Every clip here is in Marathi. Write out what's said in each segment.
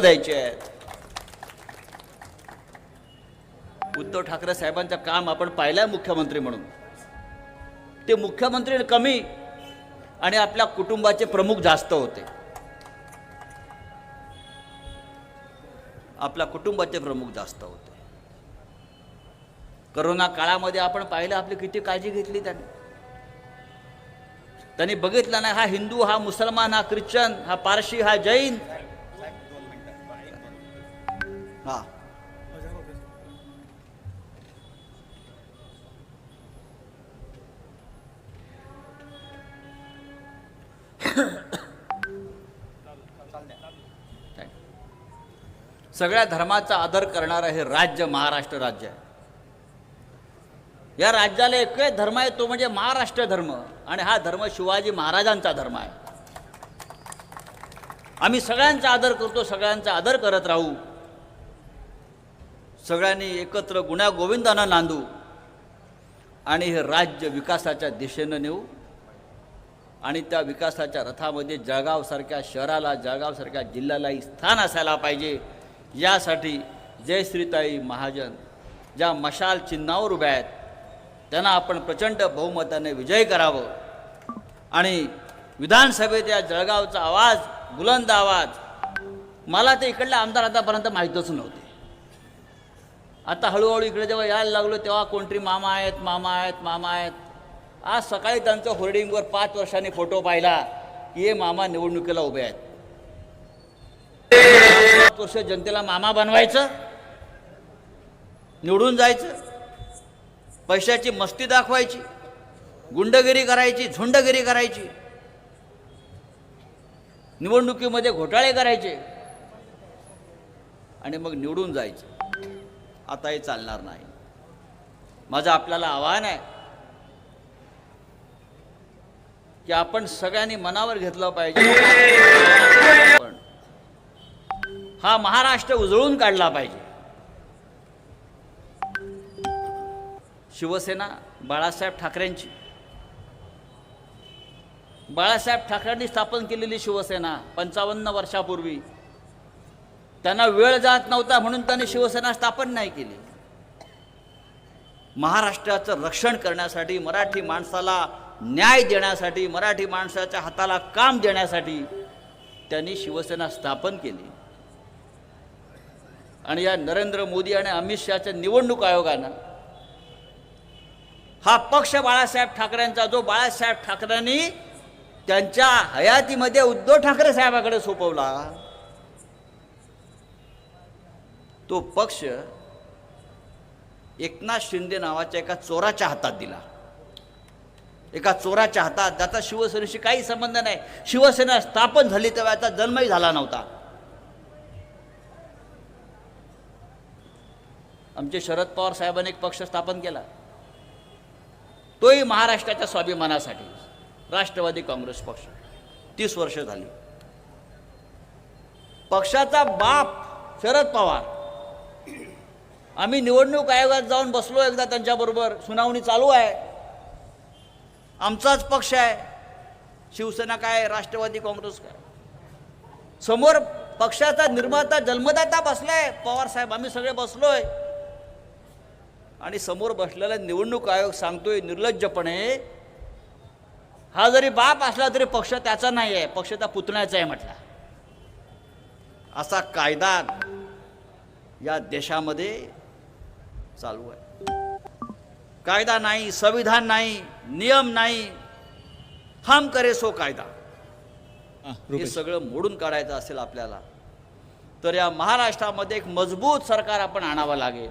द्यायचे आहेत. उद्धव ठाकरे साहेबांचं काम आपण पाहिलंय मुख्यमंत्री म्हणून. ते मुख्यमंत्री कमी आणि आपल्या कुटुंबाचे प्रमुख जास्त होते. आपल्या कुटुंबाचे प्रमुख जास्त होते. करोना काळामध्ये आपण पाहिलं आपली किती काळजी घेतली त्यांनी. त्यांनी बघितलं नाही हा हिंदू हा मुसलमान हा ख्रिश्चन हा पारशी हा जैन हां. सगळ्या धर्माचा आदर करणारं हे राज्य महाराष्ट्र राज्य आहे. या राज्याला एक धर्म आहे तो म्हणजे महाराष्ट्र धर्म. आणि हा धर्म शिवाजी महाराजांचा धर्म आहे. आम्ही सगळ्यांचा आदर करतो सगळ्यांचा आदर करत राहू. सगळ्यांनी एकत्र गुण्यागोविंदानं नांदू आणि हे राज्य विकासाच्या दिशेनं नेऊ आणि त्या विकासाच्या रथामध्ये जळगावसारख्या शहराला जळगावसारख्या जिल्ह्यालाही स्थान असायला पाहिजे. यासाठी जयश्रीताई महाजन ज्या मशाल चिन्हावर उभ्या आहेत त्यांना आपण प्रचंड बहुमताने विजय करावं. आणि विधानसभेत या जळगावचा आवाज बुलंद आवाज मला ते इकडल्या आमदार आतापर्यंत माहीतच नव्हते. आता हळूहळू इकडे जेव्हा यायला लागलो तेव्हा कोणतरी मामा आहेत मामा आहेत मामा आहेत. आज सकाळी त्यांचं होर्डिंगवर पाच वर्षांनी फोटो पाहिला की हे मामा निवडणुकीला उभे आहेत. पाच वर्ष जनतेला मामा बनवायचं निवडून जायचं पैशाची मस्ती दाखवायची गुंडगिरी करायची झुंडगिरी करायची. निवडणुकीमध्ये घोटाळे करायचे. आणि मग निवडून जायचं. आता हे चालणार नाही. माझं आपल्याला आव्हान आहे की आपण सगळ्यांनी मनावर घेतलं पाहिजे. हा महाराष्ट्र उजळून काढला पाहिजे. शिवसेना बाळासाहेब ठाकरेंची. बाळासाहेब ठाकरेंनी स्थापन केलेली शिवसेना पंचावन्न वर्षापूर्वी त्यांना वेळ जात नव्हता म्हणून त्यांनी शिवसेना स्थापन नाही केली. महाराष्ट्राचं रक्षण करण्यासाठी मराठी माणसाला न्याय देण्यासाठी मराठी माणसाच्या हाताला काम देण्यासाठी त्यांनी शिवसेना स्थापन केली. आणि या नरेंद्र मोदी आणि अमित शहाच्या निवडणूक आयोगानं हा पक्ष बाळासाहेब ठाकरेंचा जो बाळासाहेब ठाकरेंनी त्यांच्या हयातीमध्ये उद्धव ठाकरे साहेबाकडे सोपवला. तो पक्ष एकनाथ शिंदे नावाच्या एका चोराच्या हातात दिला. एका चोराच्या हातात ज्याचा शिवसेनेशी काही संबंध नाही. शिवसेना स्थापन झाली तेव्हा याचा जन्मही झाला नव्हता. आमचे शरद पवार साहेबांनी एक पक्ष स्थापन केला. तोही महाराष्ट्राच्या स्वाभिमानासाठी राष्ट्रवादी काँग्रेस पक्ष. तीस वर्ष झाली. पक्षाचा बाप शरद पवार. आम्ही निवडणूक आयोगात जाऊन बसलो एकदा त्यांच्याबरोबर. सुनावणी चालू आहे. आमचाच पक्ष आहे. शिवसेना काय राष्ट्रवादी काँग्रेस काय? समोर पक्षाचा निर्माता जन्मदाता बसलाय. पवार साहेब आम्ही सगळे बसलोय. आणि समोर बसलेला निवडणूक आयोग सांगतोय निर्लज्जपणे हा जरी बाप असला तरी पक्ष त्याचा नाही आहे पक्ष त्या पुतण्याचा आहे म्हटला. असा कायदा या देशामध्ये चालू आहे. कायदा नाही संविधान नाही नियम नाही हम करे सो कायदा. हा. सगळं मोडून काढायचं असेल आपल्याला तर या महाराष्ट्रामध्ये एक मजबूत सरकार आपण आणावं लागेल.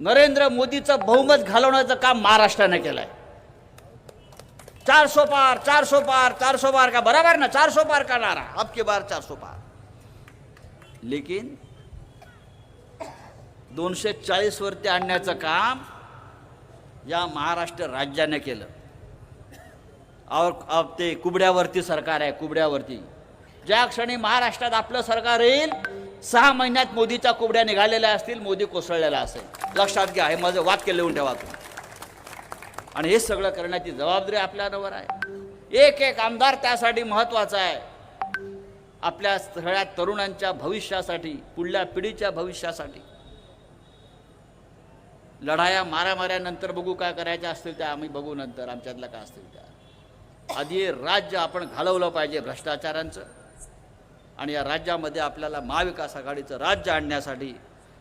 नरेंद्र मोदीचं बहुमत घालवण्याचं काम महाराष्ट्राने केलंय. चार सो पार चार सो पार चार सो पार का? बराबर ना चार सो पार का नारा अब की बार चार सो पार. लेकिन दोनशे चाळीसवरती आणण्याचं काम या महाराष्ट्र राज्याने केलं. और अब ते कुबड्यावरती सरकार आहे कुबड्यावरती. ज्या क्षणी महाराष्ट्रात आपलं सरकार येईल सहा महिन्यात मोदीच्या कुबड्या निघालेल्या असतील मोदी कोसळलेला असेल. लक्षात घ्या हे माझं वाक्य लिहून ठेवा तुम्ही. आणि हे सगळं करण्याची जबाबदारी आपल्यावर आहे. एक एक आमदार त्यासाठी महत्त्वाचा आहे. आपल्या सगळ्या तरुणांच्या भविष्यासाठी पुढल्या पिढीच्या भविष्यासाठी. लढाया मारामाऱ्यानंतर बघू काय करायच्या असतील त्या आम्ही बघू नंतर आमच्यातल्या काय असतील त्या. आधी हे राज्य आपण घालवलं पाहिजे भ्रष्टाचारांचं आणि या राज्यामध्ये आपल्याला महाविकास आघाडीचं राज्य आणण्यासाठी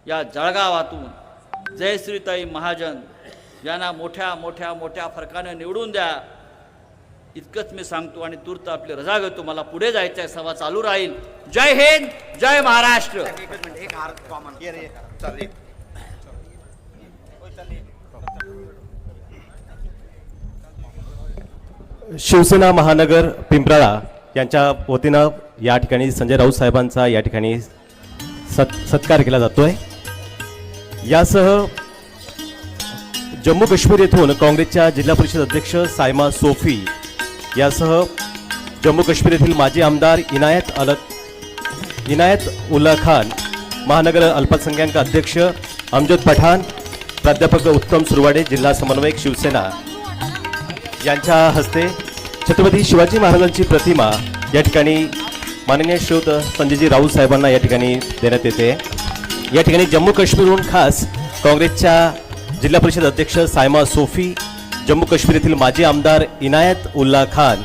या जळगावातून जयश्रीताई महाजन यांना मोठ्या मोठ्या मोठ्या फरकाने निवडून द्या. इतकंच मी सांगतो आणि तूर्त आपली रजा घेतो. मला पुढे जायचं आहे सभा चालू राहील. जय हिंद जय महाराष्ट्र एकच मिनिट एक हार कॉमन ये रे चल ये. शिवसेना महानगर पिंपराळा यांच्या वतीनं या ठिकाणी संजय राऊत साहेबांचा या ठिकाणी सत् सत्कार केला जातोय. यासह जम्मू काश्मीर येथून काँग्रेसच्या जिल्हा परिषद अध्यक्ष सायमा सोफी यासह जम्मू काश्मीर येथील माजी आमदार इनायत अल इनायत उल्ला खान महानगर अल्पसंख्याक अध्यक्ष अमजद पठाण प्राध्यापक उत्तम सुरवाडे जिल्हा समन्वयक शिवसेना. यांच्या हस्ते छत्रपती शिवाजी महाराजांची प्रतिमा या ठिकाणी माननीय श्रोत संजयजी राऊत साहेबांना या ठिकाणी देण्यात येते. या ठिकाणी जम्मू काश्मीरहून खास काँग्रेसच्या जिल्हा परिषद अध्यक्ष सायमा सोफी जम्मू काश्मीर येथील माजी आमदार इनायत उल्ला खान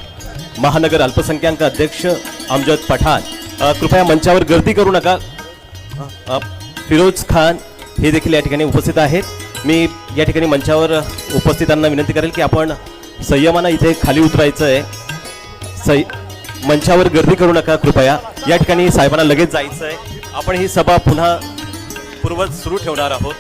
महानगर अल्पसंख्याक अध्यक्ष अमजद पठाण. कृपया मंचावर गर्दी करू नका. फिरोज खान हे देखील या ठिकाणी उपस्थित आहेत. मी या ठिकाणी मंचावर उपस्थितांना विनंती करेल की आपण संयमानं इथे खाली उतरायचं आहे सै मंचावर गर्दी करू नका कृपया. या ठिकाणी साहेबांना लगेच जायचं आहे आपण ही सभा पुन्हा पूर्वज सुरू ठेवणार आहोत.